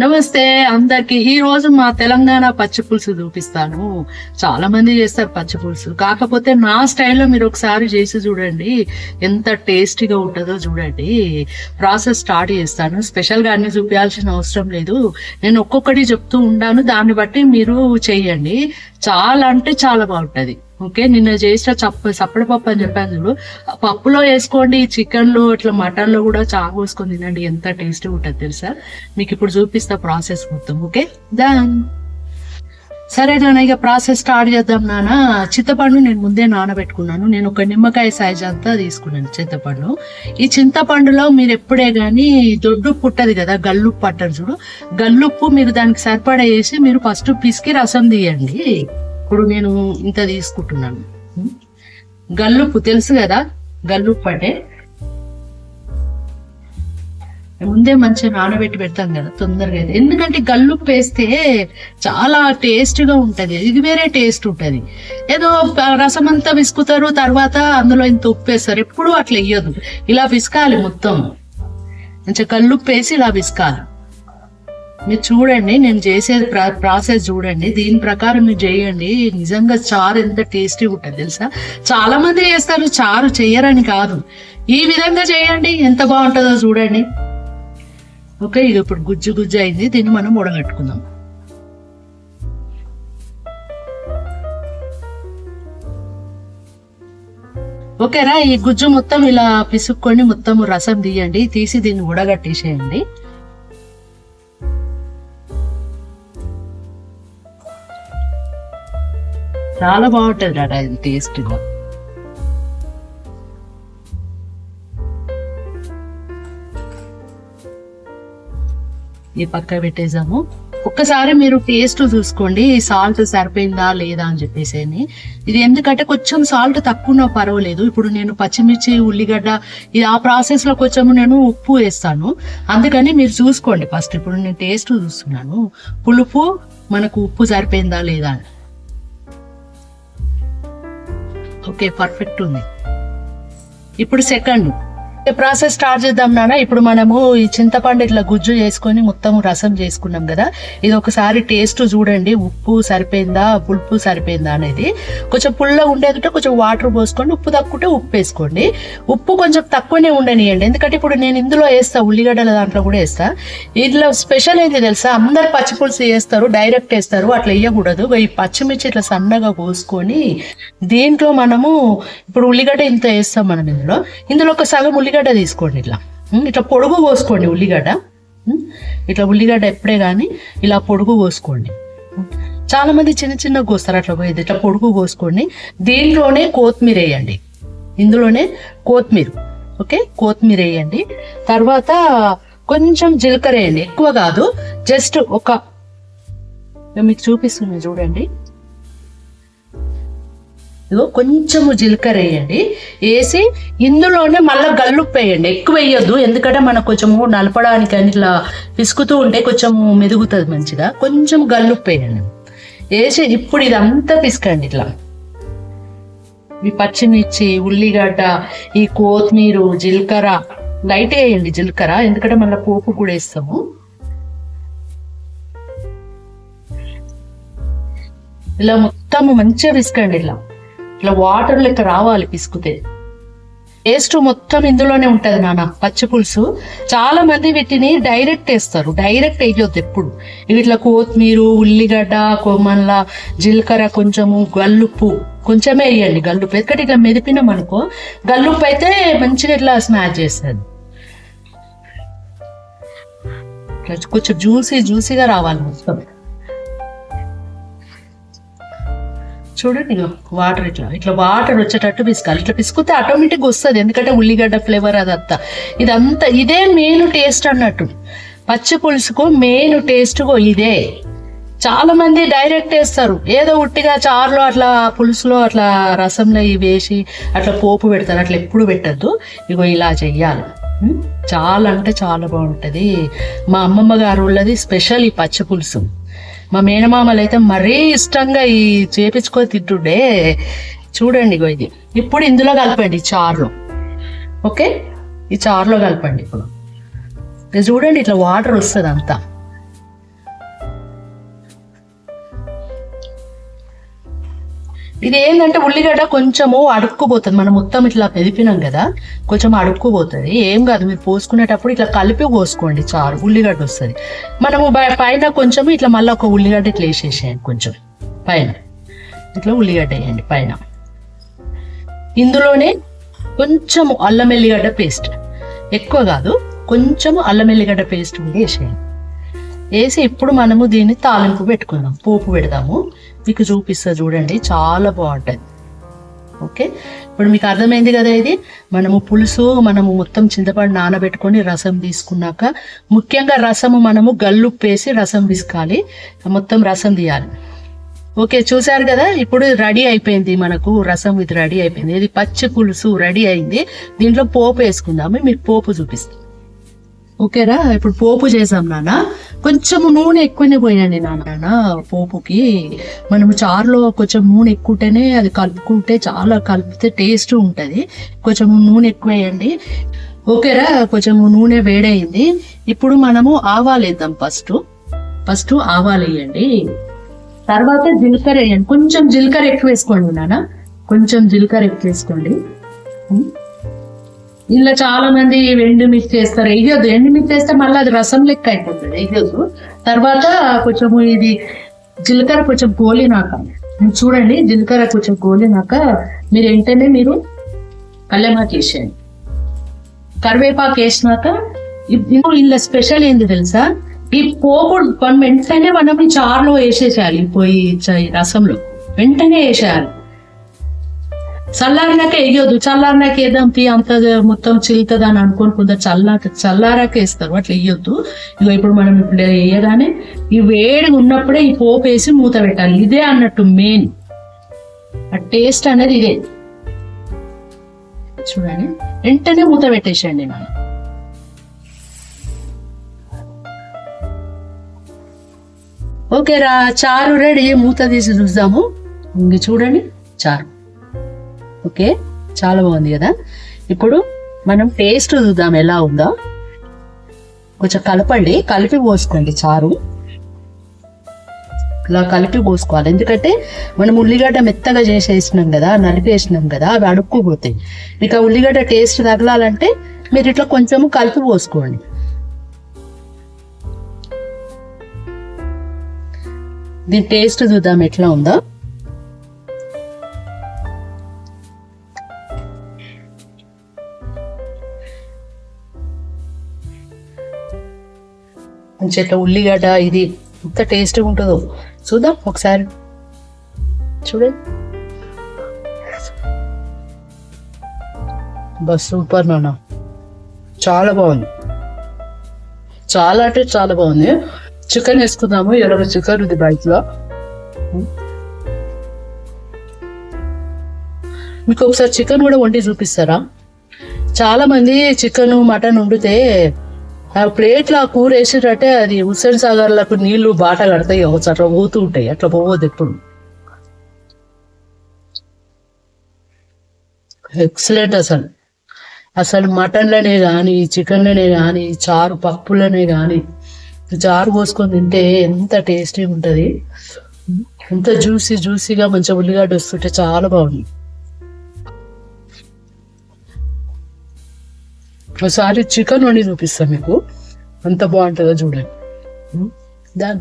నమస్తే అందరికి ఈ రోజు మా తెలంగాణ పచ్చి పులుసు చూపిస్తాను. చాలా మంది చేస్తారు పచ్చి పులుసు. కాకపోతే నా స్టైల్లో మీరు ఒకసారి చేసి చూడండి. ఎంత టేస్టీగా ఉంటుందో చూడండి. ప్రాసెస్ స్టార్ట్ చేస్తాను. స్పెషల్గా అన్ని చూపించాల్సిన అవసరం లేదు. నేను ఒక్కొక్కటి చెప్తూ ఉంటాను దాన్ని బట్టి మీరు చెయ్యండి చాలా అంటే చాలా బాగుంటుంది. ఓకే నిన్న చేసిన చప్ప చప్పడి పప్పు అని చెప్పాను చూడు. పప్పులో వేసుకోండి చికెన్లో ఇట్లా మటన్లో కూడా చాకు వేసుకొని తినండి. ఎంత టేస్టీ ఉంటుంది తెలుసా? మీకు ఇప్పుడు చూపిస్తా ప్రాసెస్ మొత్తం ఓకే? దాన్ సరే నాన్న ఇక ప్రాసెస్ స్టార్ట్ చేద్దాం నాన్న. చింతపండు నేను ముందే నానబెట్టుకున్నాను. నేను ఒక నిమ్మకాయ సైజ్ అంతా తీసుకున్నాను చింతపండు. ఈ చింతపండులో మీరు ఎప్పుడే కానీ దొడ్డుప్పు పుట్టది కదా గల్లుప్పు అంటారు చూడు. గల్లుప్పు మీరు దానికి సరిపడా వేసి మీరు ఫస్ట్ పిసికి రసం తీయండి. ఇప్పుడు నేను ఇంత తీసుకుంటున్నాను. గల్లుప్పు తెలుసు కదా? గల్లుప్పు అంటే ముందే మంచిగా నానబెట్టి పెడతాం కదా తొందరగా అయితే. ఎందుకంటే గల్లుప్పు వేస్తే చాలా టేస్ట్గా ఉంటుంది. ఇది వేరే టేస్ట్ ఉంటుంది. ఏదో రసం అంతా విసుకుతారు తర్వాత అందులో ఇంత ఉప్పు వేస్తారు. ఎప్పుడు అట్లా వేయదు ఇలా విసుకాలి మొత్తం. మంచిగా గల్లుప్పు వేసి ఇలా విసుకాలి. మీరు చూడండి నేను చేసే ప్రా- ప్రాసెస్ చూడండి. దీని ప్రకారం మీరు చేయండి. నిజంగా చారు ఎంత టేస్టీ ఉంటుంది తెలుసా? చాలా మంది చేస్తారు చారు చేయరని కాదు. ఈ విధంగా చేయండి. ఎంత బాగుంటుందో చూడండి. ఓకే ఇది ఇప్పుడు గుజ్జు గుజ్జు అయింది. దీన్ని మనం ఉడగట్టుకుందాం ఓకేరా ఈ గుజ్జు మొత్తం ఇలా పిసుక్కొని మొత్తం రసం తీయండి. తీసి దీన్ని ఉడగట్టేసేయండి చాలా బాగుంటుంది డాడా ఇది టేస్ట్గా. ఈ పక్క పెట్టేసాము. ఒక్కసారి మీరు టేస్ట్ చూసుకోండి సాల్ట్ సరిపోయిందా లేదా అని చెప్పేసి ఇది ఎందుకంటే కొంచెం సాల్ట్ తక్కువ పర్వాలేదు. ఇప్పుడు నేను పచ్చిమిర్చి ఉల్లిగడ్డ ఇది ఆ ప్రాసెస్లో కొంచెం నేను ఉప్పు వేస్తాను. అందుకని మీరు చూసుకోండి ఫస్ట్ ఇప్పుడు నేను టేస్ట్ చూస్తున్నాను. పులుపు మనకు ఉప్పు సరిపోయిందా లేదా అని. ఓకే పర్ఫెక్ట్ ఉంది. ఇప్పుడు సెకండ్ ప్రాసెస్ స్టార్ట్ చేద్దాం నాన్న. ఇప్పుడు మనము ఈ చింతపండు ఇట్లా గుజ్జు చేసుకొని మొత్తం రసం చేసుకున్నాం కదా. ఇది ఒకసారి టేస్ట్ చూడండి. ఉప్పు సరిపోయిందా పులుపు సరిపోయిందా అనేది. కొంచెం పుల్ల ఉండేదంటే కొంచెం వాటర్ పోసుకోండి ఉప్పు తక్కుంటే ఉప్పు వేసుకోండి. ఉప్పు కొంచెం తక్కువనే ఉండనియండి. ఎందుకంటే ఇప్పుడు నేను ఇందులో వేస్తా ఉల్లిగడ్డల దాంట్లో కూడా వేస్తా. ఇందులో స్పెషల్ ఏంటి తెలుసా? అందరు పచ్చిపులుసు వేస్తారు డైరెక్ట్ వేస్తారు. అట్లా వేయకూడదు. ఈ పచ్చిమిర్చి ఇట్లా సన్నగా కోసుకొని దీంట్లో మనము ఇప్పుడు ఉల్లిగడ్డ ఇంత వేస్తాం మనం ఇందులో. ఇందులో ఒక సగం ఉల్లిగడ్డ తీసుకోండి ఇట్లా. ఇట్లా పొడుగు కోసుకోండి ఉల్లిగడ్డ. ఇట్లా ఉల్లిగడ్డ ఎప్పుడే కానీ ఇలా పొడుగు కోసుకోండి. చాలామంది చిన్న చిన్న కోస్తారు అట్లా పోయేది ఇట్లా పొడుగు కోసుకోండి. దీంట్లోనే కొత్తిమీర వేయండి. ఇందులోనే కొత్తిమీర. ఓకే? కొత్తిమీర వేయండి. తర్వాత కొంచెం జీలకర్ర వేయండి. ఎక్కువ కాదు జస్ట్ ఒక మీకు చూపిస్తున్నాను చూడండి. ఇదిగో కొంచెము జీలకర్ర వేయండి. వేసి ఇందులోనే మళ్ళీ గల్లుప్పు వేయండి. ఎక్కువ వేయొద్దు. ఎందుకంటే మనకు కొంచెము నలపడానికి అని ఇట్లా పిసుకుతూ ఉంటే కొంచెం మెదుగుతుంది మంచిగా. కొంచెం గల్లుప్పు వేయండి. వేసి ఇప్పుడు ఇదంతా పిసకండి ఇట్లా. ఈ పచ్చిమిర్చి ఉల్లిగడ్డ ఈ కొత్తిమీర జీలకర్ర లైట్ వేయండి జీలకర్ర. ఎందుకంటే మళ్ళీ పోపు కూడా వేస్తాము. ఇలా మొత్తం మంచిగా పిసకండి ఇలా ఇట్లా వాటర్ లెక్క రావాలి పిసుకుతే. టేస్ట్ మొత్తం ఇందులోనే ఉంటది నాన్న పచ్చి పులుసు. చాలా మంది వీటిని డైరెక్ట్ వేస్తారు డైరెక్ట్ వేయొద్దు ఎప్పుడు. ఇవి ఇట్లా కొత్తిమీర ఉల్లిగడ్డ కొమ్మల్ల జీలకర్ర కొంచెము గల్లుప్పు. కొంచెమే వేయండి గల్లుప్పు. ఎందుకంటే ఇట్లా మెదిపినాం అనుకో గల్లుప్పు అయితే మంచిగా ఇట్లా స్మాష్ చేస్తుంది. కొంచెం జ్యూసీ జ్యూసీగా రావాలి మొత్తం. చూడండి వాటర్ ఇట్లా ఇట్లా వాటర్ వచ్చేటట్టు పిసుకాలి ఇట్లా పిసుకుతే ఆటోమేటిక్ వస్తుంది. ఎందుకంటే ఉల్లిగడ్డ ఫ్లేవర్ అదంతా ఇదంతా ఇదే మెయిన్ టేస్ట్ అన్నట్టు. పచ్చి పులుసుకు మెయిన్ టేస్ట్కో ఇదే. చాలా మంది డైరెక్ట్ వేస్తారు ఏదో ఉట్టిగా చారులో అట్లా పులుసులో అట్లా రసంలో ఇవి వేసి అట్లా పోపు పెడతారు. అట్లా ఎప్పుడు పెట్టద్దు. ఇగో ఇలా చెయ్యాలి. చాలా అంటే చాలా బాగుంటుంది. మా అమ్మమ్మ గారు ఉన్నది స్పెషల్ ఈ పచ్చి పులుసు. మా మేనమామలు అయితే మరీ ఇష్టంగా ఈ చేపించుకొని తింటుండే. చూడండి ఇగో ఇది. ఇప్పుడు ఇందులో కలపండి ఈ చారులో. ఓకే? ఈ చారులో కలపండి ఇప్పుడు. చూడండి ఇట్లా వాటర్ వస్తుంది అంతా ఇది ఏంటంటే ఉల్లిగడ్డ కొంచెము అడుక్కుపోతుంది. మనం మొత్తం ఇట్లా పెదిపినాం కదా కొంచెం అడుక్కుపోతుంది. ఏం కాదు మీరు పోసుకునేటప్పుడు ఇట్లా కలిపి పోసుకోండి చారు ఉల్లిగడ్డ వస్తుంది. మనము పైన కొంచెం ఇట్లా మళ్ళీ ఒక ఉల్లిగడ్డ ఇట్లా వేసేసేయండి కొంచెం పైన. ఇట్లా ఉల్లిగడ్డ వేయండి పైన. ఇందులోనే కొంచెము అల్లం ఎల్లిగడ్డ పేస్ట్. ఎక్కువ కాదు కొంచెం అల్లం ఎల్లిగడ్డ పేస్ట్ ఉండి వేసేయండి. వేసి ఇప్పుడు మనము దీన్ని తాలింపు పెట్టుకుందాం. పోపు పెడదాము. మీకు చూపిస్తా చూడండి చాలా బాగుంటుంది ఓకే? ఇప్పుడు మీకు అర్థమైంది కదా ఇది? మనము పులుసు మనము మొత్తం చింతపండు నానబెట్టుకొని రసం తీసుకున్నాక ముఖ్యంగా రసము మనము గల్లుప్పేసి రసం తీసుకోవాలి. మొత్తం రసం తీయాలి. ఓకే చూసారు కదా? ఇప్పుడు రెడీ అయిపోయింది మనకు రసం ఇది రెడీ అయిపోయింది. ఇది పచ్చి పులుసు రెడీ అయింది. దీంట్లో పోపు వేసుకుందాము. మీకు పోపు చూపిస్తాం. ఓకేరా? ఇప్పుడు పోపు చేసాం నాన్న. కొంచెం నూనె ఎక్కువనే పోయండి నాన్న పోపుకి. మనం చారులో కొంచెం నూనె ఎక్కువటేనే అది కలుపుకుంటే చాలా కలిపితే టేస్ట్ ఉంటుంది. కొంచెం నూనె ఎక్కువ వేయండి ఓకేరా? కొంచెం నూనె వేడైంది ఇప్పుడు మనము ఆవాలు వేద్దాం ఫస్ట్. ఫస్ట్ ఆవాలు వేయండి. తర్వాత జీలకర్ర వేయండి. కొంచెం జీలకర్ర ఎక్కువ వేసుకోండి నాన్న. కొంచెం జీలకర్ర ఎక్కువ వేసుకోండి. ఇలా చాలా మంది ఎండు మిర్చి వేస్తారు వేయొద్దు ఎండు మిర్చి వేస్తే మళ్ళీ అది రసం లెక్క అయిపోతుంది. వేయొద్దు తర్వాత కొంచెము ఇది జీలకర్ర కొంచెం గోలినాక చూడండి జీలకర్ర కొంచెం గోలినాక మీరు వెంటనే మీరు కల్లెమాకి వేసేయండి కరివేపాకు వేసినాక ఇప్పుడు ఇలా స్పెషల్ ఏంది తెలుసా? ఈ పోపు మనం వెంటనే మనం ఈ చారులో వేసేసేయాలి పోయి రసంలో. వెంటనే వేసేయాలి. చల్లారినాక వేయొద్దు చల్లారినాక వేద్దాం తీ అంత మొత్తం చిల్లుతుంది అని అనుకోని కొందరు చల్లాక చల్లారాక వేస్తారు అట్లా వేయొద్దు ఇక ఇప్పుడు మనం ఇప్పుడు వేయగానే ఈ వేడిగా ఉన్నప్పుడే ఈ పోపు వేసి మూత పెట్టాలి. ఇదే అన్నట్టు మెయిన్ ఆ టేస్ట్ అనేది ఇదే. చూడండి వెంటనే మూత పెట్టేసేయండి మనం. ఓకే రా చారు రెడీ మూత తీసి చూద్దాము. ఇంక చూడండి చారు. ఓకే? చాలా బాగుంది కదా? ఇప్పుడు మనం టేస్ట్ చూద్దాం ఎలా ఉందో. కొంచెం కలపండి. కలిపి పోసుకోండి చారు. ఇలా కలిపి పోసుకోవాలి. ఎందుకంటే మనం ఉల్లిగడ్డ మెత్తగా చేసేసినాం కదా నలిపేసినాం కదా అవి అడుక్కుపోతాయి. మీకు ఆ ఉల్లిగడ్డ టేస్ట్ తగలాలంటే మీరు ఇట్లా కొంచెము కలిపి పోసుకోండి. దీని టేస్ట్ చూద్దాం ఎట్లా ఉందో. మంచి ఇట్లా ఉల్లిగడ్డ ఇది ఎంత టేస్ట్గా ఉంటుందో. చూద్దాం ఒకసారి. చూడండి. బస్ సూపర్ నాన్న. చాలా బాగుంది. చాలా అంటే చాలా బాగుంది. చికెన్ వేసుకుందాము. ఎలాగో చికెన్ ఉంది బైక్లో మీకు ఒకసారి చికెన్ కూడా వండి చూపిస్తారా? చాలా మంది చికెన్ మటన్ వండితే ఆ ప్లేట్లో ఆ కూర వేసేటట్టే అది హుస్సేన్ సాగర్లకు నీళ్ళు బాట కడతాయి ఒకసారి అట్లా పోతూ ఉంటాయి. అట్లా పోవద్దు ఎప్పుడు. ఎక్సలెంట్ అసలు. అసలు మటన్లనే కానీ చికెన్లనే కానీ చారు పప్పులనే కానీ చారు పోసుకొని తింటే ఎంత టేస్టీ ఉంటుంది. ఎంత జ్యూసీ జ్యూసీగా మంచిగా ఉల్లిగడ్డ వస్తుంటే చాలా బాగుంది. ఒకసారి చికెన్ వండి చూపిస్తాను మీకు. అంత బాగుంటుందో చూడండి. దాని